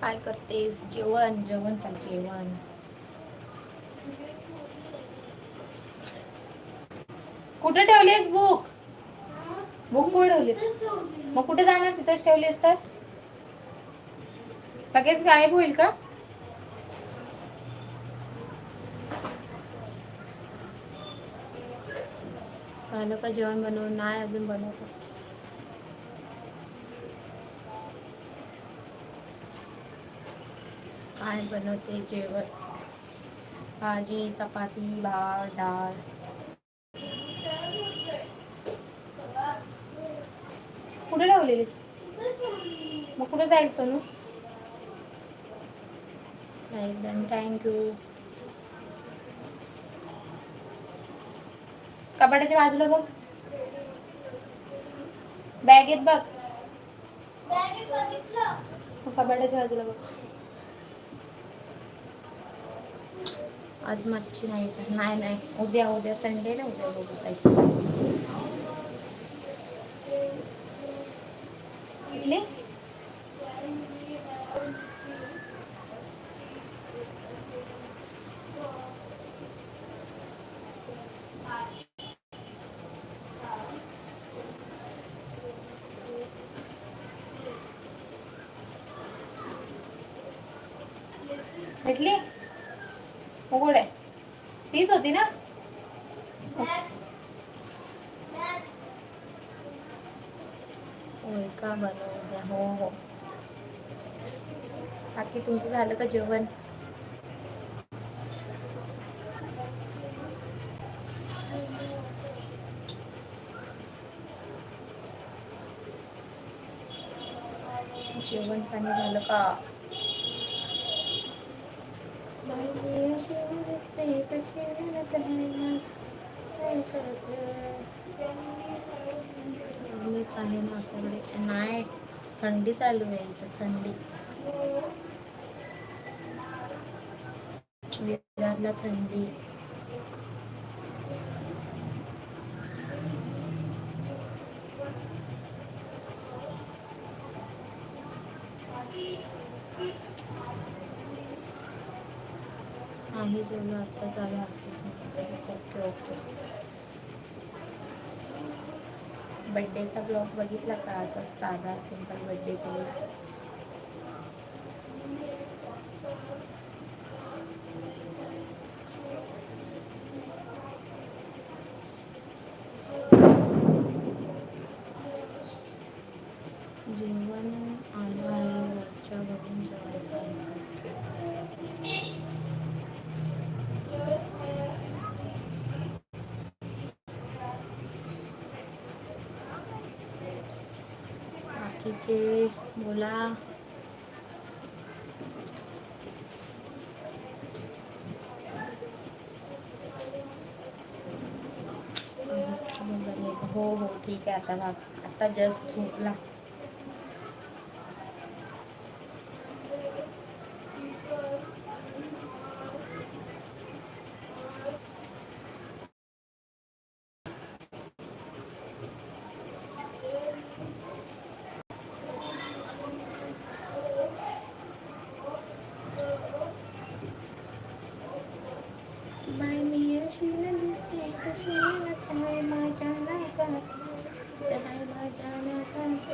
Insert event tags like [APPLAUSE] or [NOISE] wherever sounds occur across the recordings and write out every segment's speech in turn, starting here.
काय करतेस? जेवण जेवण चाल जेवण. कुठे ठेवलीस बुक बुक कुठे ठेवली मग कुठे जाणार? तिथेच ठेवलीस तर? लगेच गायब होईल का? का जेवण बनवून नाही अजून बनवतो. काय बनवते जेवण. भाजी चपाती भात डाळ. कुठे लावलेलीस? मग कुठे जाईल सोनू? एकदम थँक्यू कपाटाच्या बाजूला बघ. बॅगेत बघ. कपाटाच्या बाजूला बघ. आज मच्छी नाही तर नाही नाही. उद्या उद्या संडे ना उद्या बघू काही इडली भेटली? होती ना? होय का बनवू द्या. हो हो. बाकी तुमचं झालं का जेवण? जेवण पाणी झालं का? बाई, दिसते कशी रडत आहे आहे ना आपल्याकडे. नाही थंडी चालू आहे इथं थंडी. विरारला थंडी. मी जेवढं आत्ताच आले ऑफिसमध्ये ओके ओके बड्डेचा ब्लॉग बघितला का? असा साधा सिंपल बड्डे करून जेवण आलं आहे वरच्या बघून जेवायचं आहे बाकीचे बोला. हो हो ठीक आहे. आता आता जस्ट झोपला बाय मी अशी दिसते कशी आहे माझ्या नाकात आहे माझ्या नाकात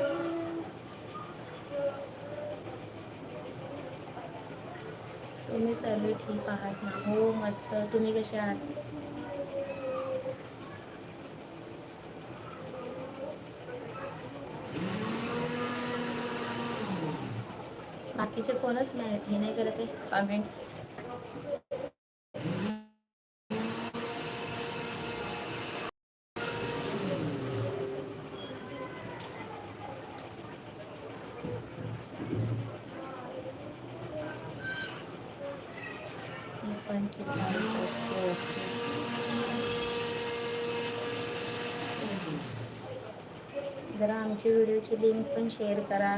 तुम्ही सर्व ठीक आहात ना? हो मस्त. तुम्ही कसे आहात? बाकीचे कोणच नाही हे नाही करत आहे. कमेंट्स जरा आमची व्हिडिओची लिंक पण शेअर करा.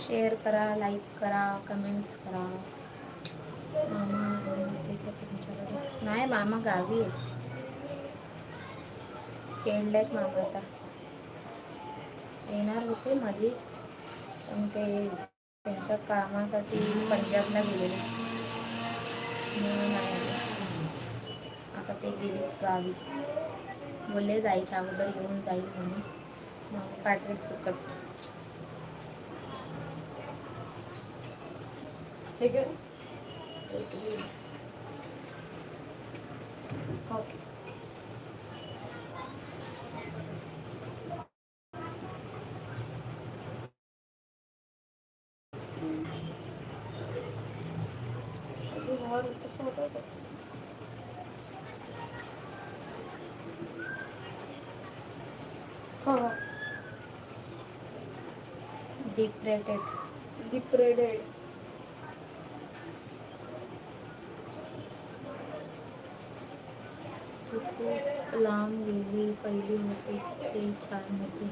शेअर करा लाईक करा कमेंट्स करा. मामा नाही मामा गावी आहे. खेळलेत मामा आता. येणार होते मध्ये पण ते त्यांच्या कामासाठी पंजाबला गेलेले. नाही आता ते गेले गावी. बोलले जायच्या अगोदर येऊन जाईल म्हणून. मग पाठवेल सुकट. हे काय हो डिप्रेटेड डिप्रेडेड खूप लांब गेली पहिली होती ते छान होती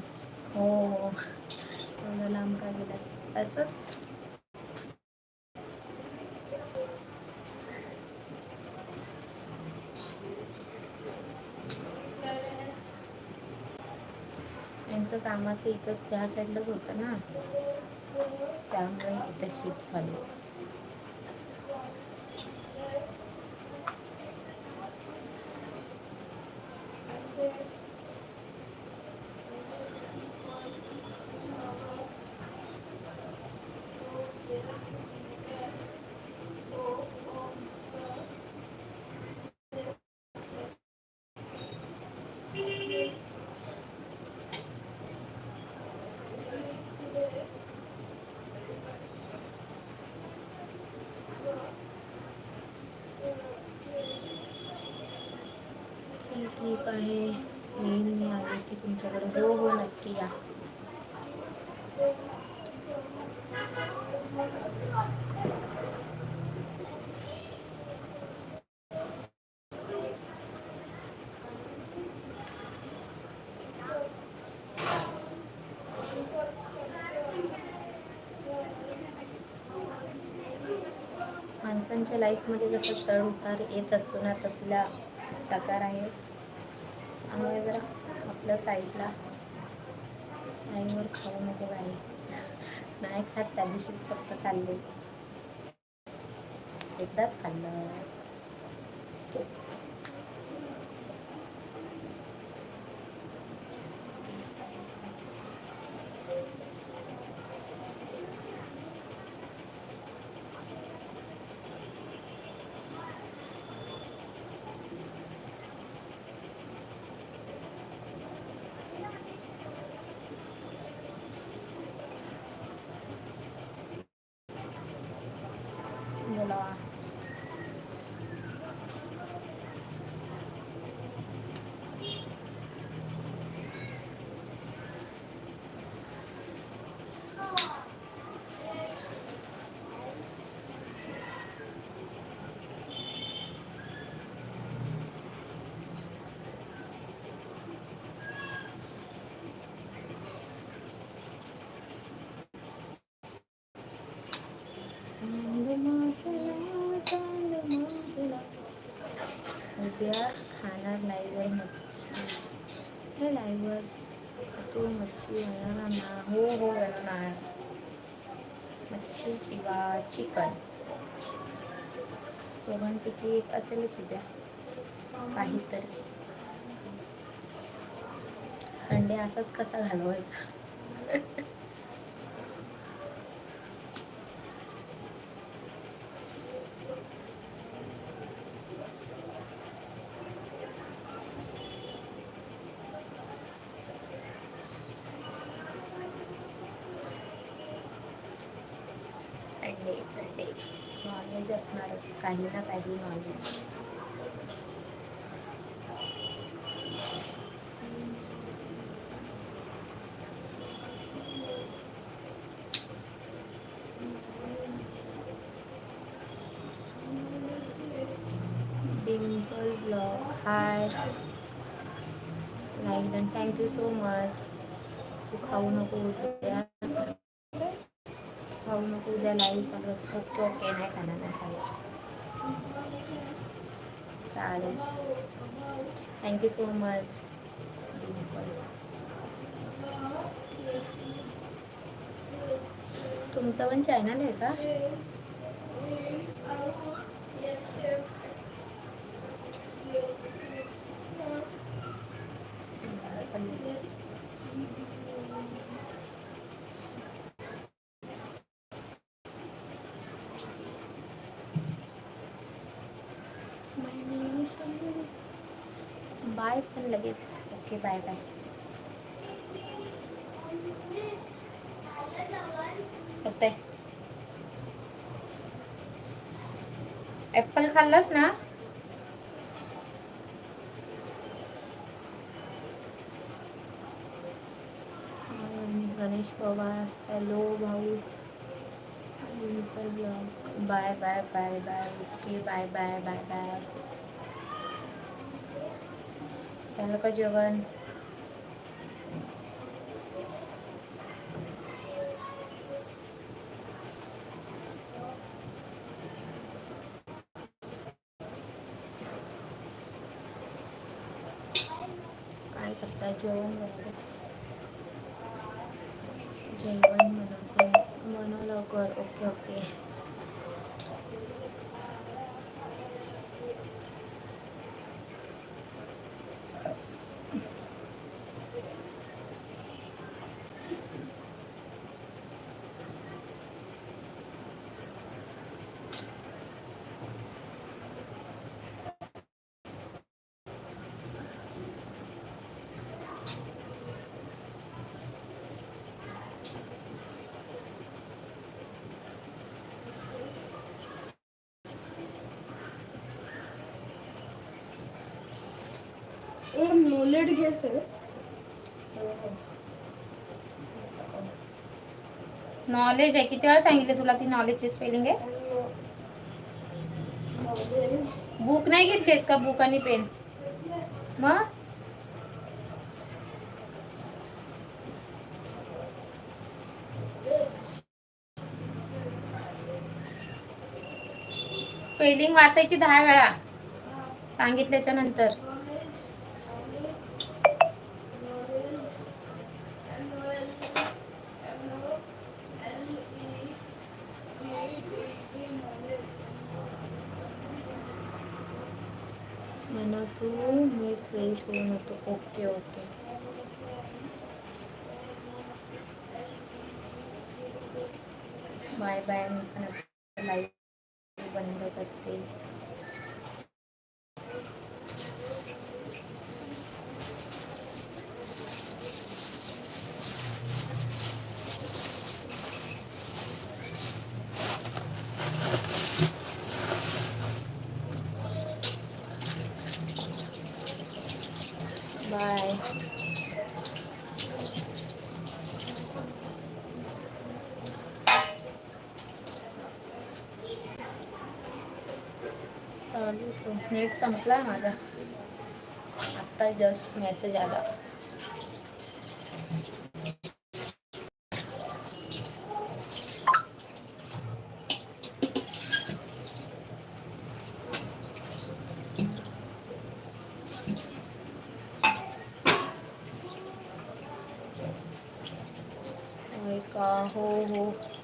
हो हो एवढं लांब का गेला असंच त्यांचं कामाचं इथंच ह्या साईडलाच होतं ना त्यामुळे इथं शिफ्ट झाली. ठीक ठीक आहे. येईन मी आले की तुमच्याकडे. हो हो नक्की या. माणसांच्या लाईफमध्ये जसं चढ उतार येत असतो ना तसला प्रकार आहे. त्यामुळे जरा आपल्या साईडला आईवर खाऊ नको आहे नाही खात त्या दिवशीच फक्त खाल्ले. एकदाच खाल्लं. उद्या खाणार लाईव्हवर मच्छी. हे लाईव्हवर तू मच्छी बनवणार ना. हो हो बनवणार मच्छी किंवा चिकन. दोघांपैकी एक असेलच उद्या. काहीतरी. संडे असाच कसा घालवायचा? [LAUGHS] संडे संडे नॉनव्हेज असणारच काही ना काही nonveg Dimple blog hi like and thank you so much तू खाऊ नको उद्या. खाऊ नको उद्या लाईव्ह चालू असतं. ओके ओके नाही खाणार नाही खाणार चालेल थँक्यू सो मच तुमचं पण चॅनल आहे का? लगेच ओके बाय बाय होतंय ॲपल खाल्लास ना? अं, गणेश पवार हॅलो भाऊ bye bye bye bye okay bye bye bye bye झालं का जेवण काय करताय जेवण बनवते जेवण बनवते बनव लवकर ओके ओके और नॉलेज आहे. नॉलेज आहे. किती वेळा सांगितले तुला ती नॉलेजची स्पेलिंग आहे? बुक नाही घेतलीस का? बुक आणि पेन मग? स्पेलिंग वाचायची दहा वेळा. सांगितल्याच्या नंतर. म्हणू मी फ्रेश होऊन होतो ओके ओके बाय बाय मी पण लाईव्ह तो नेट संपला आत्ता जस्ट मेसेज आला होय का हो हो